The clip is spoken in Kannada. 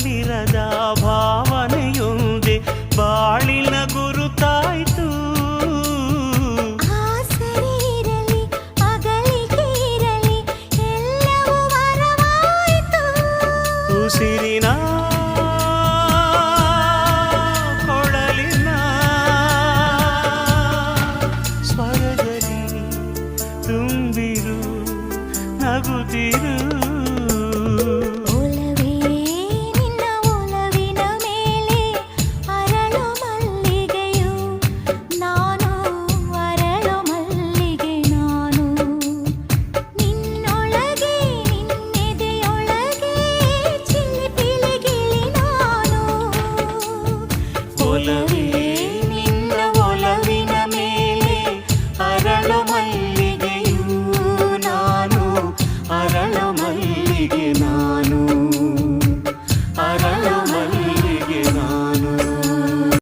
ಮರಳಿರದ ಭಾವನೆಯೊಂದೆ ಬಾಳಿನ ಗುರುತಾಯ್ತು. ಉಸಿರಿನ ಕೊಡಲಿನ ಸ್ವರದಲ್ಲಿ ತುಂಬಿರು ನಗುತ್ತಿರು.